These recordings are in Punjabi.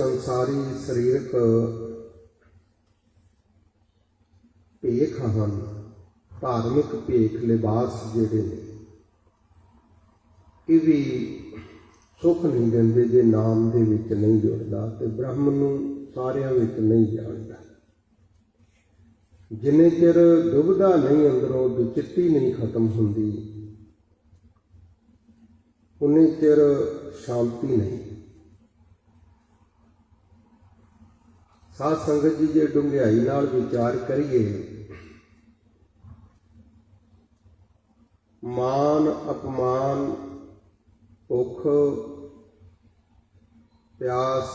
ਸੰਸਾਰੀ ਸਰੀਰਕ ਭੇਖ ਹਨ, ਧਾਰਮਿਕ ਭੇਖ ਲਿਬਾਸ ਜਿਹੜੇ ਨੇ, ਇਹ ਵੀ ਸੁੱਖ ਨਹੀਂ ਦਿੰਦੇ ਜੇ ਨਾਮ ਦੇ ਵਿੱਚ ਨਹੀਂ ਜੁੜਦਾ ਤੇ ਬ੍ਰਹਮ ਨੂੰ ਸਾਰਿਆਂ ਵਿੱਚ ਨਹੀਂ ਜਾਣਦਾ। ਜਿੰਨੇ ਚਿਰ ਦੁਬਦਾ ਨਹੀਂ ਅੰਦਰੋਂ ਦੁਚਿੱਤੀ ਨਹੀਂ ਖਤਮ ਹੁੰਦੀ, ਉਨੇ ਚਿਰ ਸ਼ਾਂਤੀ ਨਹੀਂ। ਸਾਧ ਸੰਗਤ ਜੀ ਜੇ ਡੁੰਗਿਆਈ ਨਾਲ ਵਿਚਾਰ ਕਰੀਏ, ਮਾਨ ਅਪਮਾਨ, ਭੁੱਖ, ਪਿਆਸ,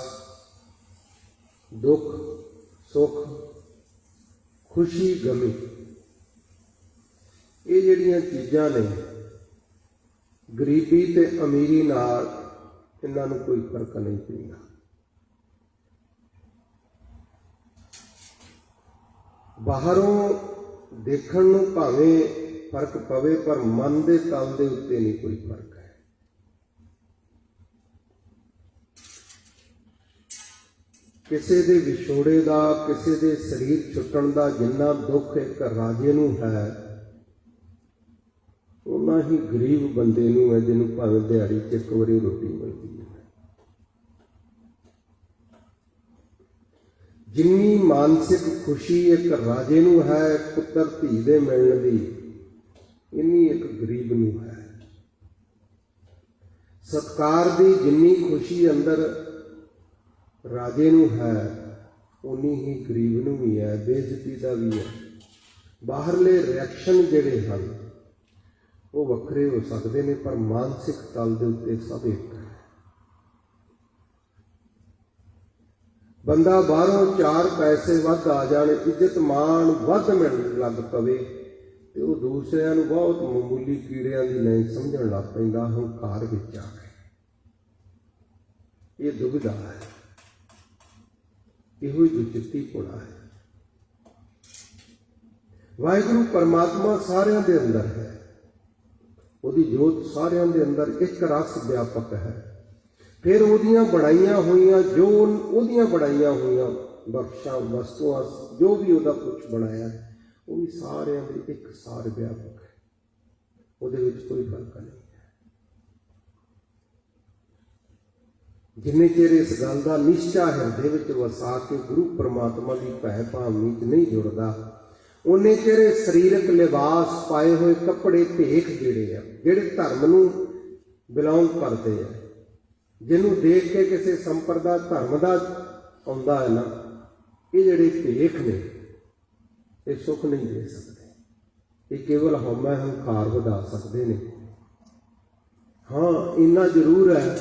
ਦੁੱਖ, ਸੁੱਖ, ਖੁਸ਼ੀ, ਗਮੀ, ਇਹ ਜਿਹੜੀਆਂ ਚੀਜ਼ਾਂ ਨੇ, ਗਰੀਬੀ ਤੇ ਅਮੀਰੀ ਨਾਲ ਇਹਨਾਂ ਨੂੰ ਕੋਈ ਫ਼ਰਕ ਨਹੀਂ ਪੈਂਦਾ। ਬਾਹਰੋਂ ਦੇਖਣ ਨੂੰ ਭਾਵੇਂ ਫ਼ਰਕ ਪਵੇ, ਪਰ ਮਨ ਦੇ ਤਲ ਦੇ ਉੱਤੇ ਨਹੀਂ ਕੋਈ ਫ਼ਰਕ ਹੈ। ਕਿਸੇ ਦੇ ਵਿਛੋੜੇ ਦਾ, ਕਿਸੇ ਦੇ ਸਰੀਰ ਛੁੱਟਣ ਦਾ ਜਿੰਨਾ ਦੁੱਖ ਇੱਕ ਰਾਜੇ ਨੂੰ ਹੈ ਉਹਨਾਂ ਹੀ ਗਰੀਬ ਬੰਦੇ ਨੂੰ ਹੈ ਜਿਹਨੂੰ ਭਾਵੇਂ ਦਿਹਾੜੀ 'ਚ ਇੱਕ ਵਾਰੀ ਰੋਟੀ ਮਿਲਦੀ ਹੈ। ਜਿੰਨੀ ਮਾਨਸਿਕ ਖੁਸ਼ੀ ਇੱਕ ਰਾਜੇ ਨੂੰ ਹੈ, ਪੁੱਤਰ ਧੀ ਦੇ ਮਿਲਣ ਦੀ, ਇੰਨੀ ਇੱਕ ਗਰੀਬ ਨੂੰ ਹੈ। ਸਤਕਾਰ ਦੀ ਜਿੰਨੀ ਖੁਸ਼ੀ ਅੰਦਰ ਰਾਜੇ ਨੂੰ ਹੈ ਉਨੀ ਹੀ ਗਰੀਬ ਨੂੰ ਵੀ ਹੈ, ਬੇਇੱਜ਼ਤੀ ਦਾ ਵੀ ਹੈ। ਬਾਹਰਲੇ ਰਿਐਕਸ਼ਨ ਜਿਹੜੇ ਹਨ, ਉਹ ਵੱਖਰੇ ਹੋ ਸਕਦੇ ਨੇ, ਪਰ ਮਾਨਸਿਕ ਤਲ ਦੇ ਉੱਤੇ ਸਭ ਇੱਕ ਹੈ ਬੰਦਾ ਬਾਹਰੋਂ ਚਾਰ ਪੈਸੇ ਵੱਧ ਆ ਜਾਣ, ਇੱਜ਼ਤ ਮਾਣ ਵੱਧ ਮਿਲਣ ਲੱਗ ਪਵੇ, ਤੇ ਉਹ ਦੂਸਰਿਆਂ ਨੂੰ ਬਹੁਤ ਮਾਮੂਲੀ ਕੀੜਿਆਂ ਦੀ ਲੈ ਸਮਝਣ ਲੱਗ ਪੈਂਦਾ ਹੰਕਾਰ ਵਿੱਚ ਆ ਕੇ ਇਹ ਦੁਬਿਧਾ ਹੈ। ਇਹੋ ਹੀ ਦੁਚਿੱਤੀ ਪੁਣਾ ਹੈ। ਵਾਹਿਗੁਰੂ ਪਰਮਾਤਮਾ ਸਾਰਿਆਂ ਦੇ ਅੰਦਰ ਹੈ। ਉਹਦੀ ਜੋਤ ਸਾਰਿਆਂ ਦੇ ਅੰਦਰ ਇੱਕ ਰਸ ਵਿਆਪਕ ਹੈ। ਫਿਰ ਉਹਦੀਆਂ ਬਣਾਈਆਂ ਹੋਈਆਂ, ਜੋ ਉਹਦੀਆਂ ਬਣਾਈਆਂ ਹੋਈਆਂ ਬਖਸ਼ਾਂ, ਵਸਤੂਆਂ, ਜੋ ਵੀ ਉਹਦਾ ਕੁਝ ਬਣਾਇਆ ਉਹ ਵੀ ਸਾਰਿਆਂ ਦੇ ਇੱਕ ਸਾਰ ਵਿਆਪਕ ਹੈ। ਉਹਦੇ ਵਿੱਚ ਕੋਈ ਫ਼ਰਕ ਨਹੀਂ ਹੈ। ਜਿੰਨੇ ਚਿਰ ਇਸ ਗੱਲ ਦਾ ਨਿਸ਼ਚਾ ਹਿਰਦੇ ਵਿੱਚ ਵਸਾ ਕੇ ਗੁਰੂ ਪਰਮਾਤਮਾ ਦੀ ਭੈ ਭਾਵਨੀ ਚ ਨਹੀਂ ਜੁੜਦਾ, ਉਹਨੇ ਚਿਰ ਸਰੀਰਕ ਲਿਬਾਸ ਪਾਏ ਹੋਏ ਕੱਪੜੇ ਭੇਖ ਜਿਹੜੇ ਆ, ਜਿਹੜੇ ਧਰਮ ਨੂੰ ਬਿਲੋਂਗ ਕਰਦੇ ਆ। ਜਿਹਨੂੰ ਦੇਖ ਕੇ ਕਿਸੇ ਸੰਪਰਦਾ ਧਰਮ ਦਾ ਆਉਂਦਾ ਹੈ ਨਾ, ਇਹ ਜਿਹੜੇ ਭੇਖ ਨੇ, ਇਹ ਸੁੱਖ ਨਹੀਂ ਦੇ ਸਕਦੇ। ਇਹ ਕੇਵਲ ਹਉਮੈ ਹੰਕਾਰ ਵਧਾ ਸਕਦੇ ਨੇ। ਹਾਂ, ਇੰਨਾ ਜ਼ਰੂਰ ਹੈ